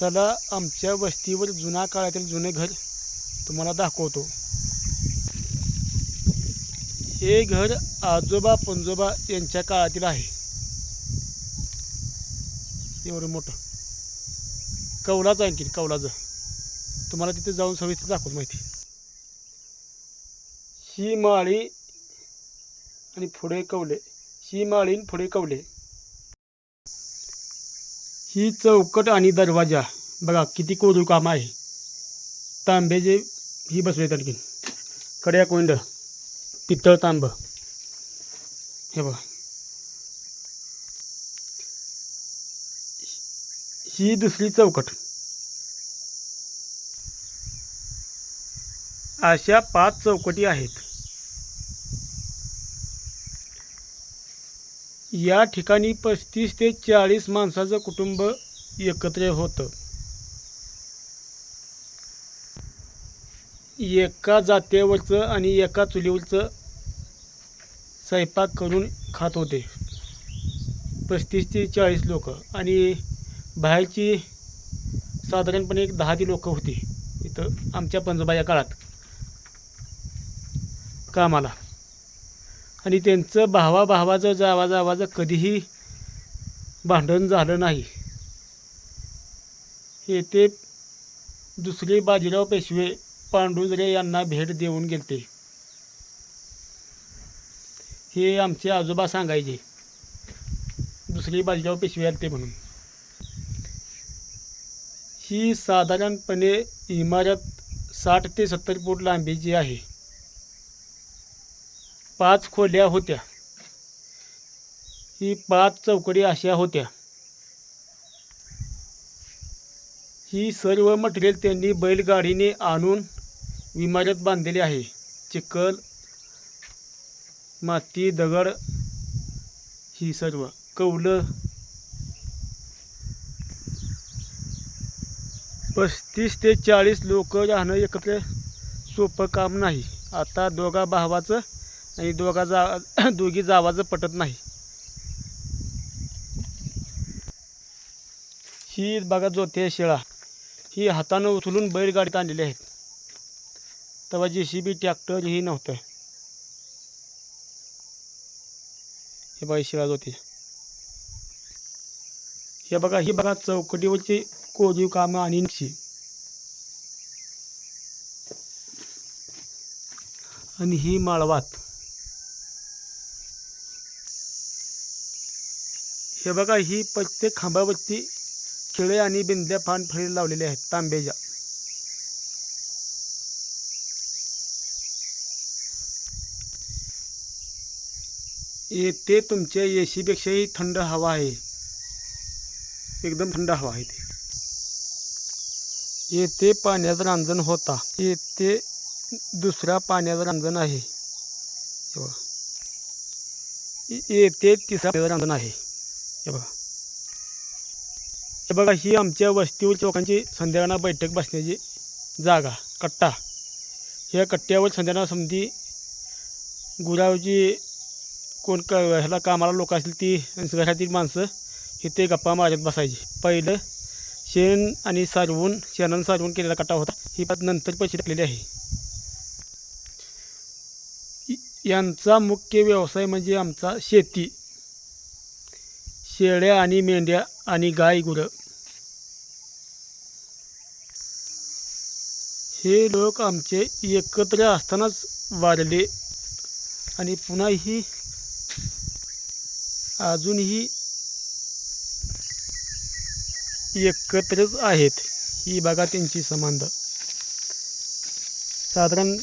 चला आमच्या वस्तीवर जुन्या काळातील जुने घर तुम्हाला दाखवतो. हे घर आजोबा पंजोबा यांच्या काळातील आहे. एवढं मोठं. कौलाचं आणखीन कौलाचं. तुम्हाला तिथे जाऊन सविस्तर दाखवत माहिती. ही माळी आणि पुढे कवले ही माळी पुढे कवले ही चौकट आणि दरवाजा. बघा किती कोरू काम आहे. तांबे ही बसवेत आणखीन. कड्या कोंड पितळ तांब. हे बघा. ही दुसरी चौकट. अशा पाच चौकटी आहेत. या ठिकाणी पस्तीस ते चाळीस माणसाचं कुटुंब एकत्र होतं. एका जात्यावरचं आणि एका चुलीवरचं स्वयंपाक करून खात होते. पस्तीस ते चाळीस लोक आणि बाहेरची साधारणपणे एक दहा ती लोकं होती. इथं आमच्या पंजोबा या काळात कामाला. आणि त्यांचं भावा भावाचं जावा जावाचं कधीही भांडण झालं नाही. हे ते दुसरे बाजीराव पेशवे पांडुजरे यांना भेट देऊन गेलते. हे आमचे आजोबा सांगायचे. दुसरे बाजीराव पेशवे आले ते म्हणून. ही साधारणपणे इमारत साठ ते सत्तर फूट लांबीची आहे. पाच खोल्या होत्या. ही पाच चौकडी अशा होत्या. ही सर्व मटेरियल त्यांनी बैलगाडीने आणून इमारत बांधलेली आहे. चिखल माती दगड ही सर्व. कौलं पस्तीस ते चाळीस लोक राहणं एकत्र सोपं काम नाही. आता दोघा भावाचं आणि दोघा जा दोघी जावाचं पटत नाही. ही बघा जोते शेळा. ही हातानं उचलून बैलगाडीत आणलेली आहेत. तेव्हा जे सी बी ट्रॅक्टर ही नव्हतं. हे बघा शिळा जोते. हे बघा ही बघा चौकटीवरची कोरीव कामं आणि आणि ही माळवात. हे बघा ही प्रत्येक खांबावरती खिळे आणि बिंद्या फान फळी लावलेले आहेत तांब्याच्या येथे तुमच्या एसीपेक्षाही थंड हवा आहे. एकदम थंड हवा आहे ते. येथे पाण्याचं रांजण होता. येथे दुसरा पाण्याचं रांजण आहे. येथे तिसरा पाण्याचं रांजण आहे. हे बघा. हे बघा ही आमच्या वस्तीवर लोकांची संध्याकाळला बैठक बसण्याची जागा कट्टा. ह्या कट्ट्यावर संध्याकाळ समधी गुरावची कोण क ह्याला कामाला लोक असतील ती घरातील माणसं इथे गप्पा मारत बसायची. पहिलं शेण आणि सारवून शेणानं सारवून केलेला कट्टा होता. ही पात नंतर पैसे टाकलेली आहे. यांचा मुख्य व्यवसाय म्हणजे आमचा शेती. शेळ्या आणि मेंढ्या आणि गाय गुरं. हे लोक आमचे एकत्र असतानाच वाढले आणि पुन्हाही अजूनही एकत्रच आहेत. ही बघा त्यांची संबंध. साधारण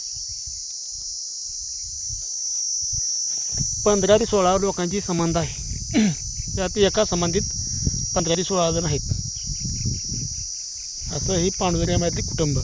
पंधरा ते सोळा लोकांची संबंध आहे. यात एका संबंधित पंधरा ते सोळा जण आहेत. असं ही पांडुऱ्यामधले कुटुंब.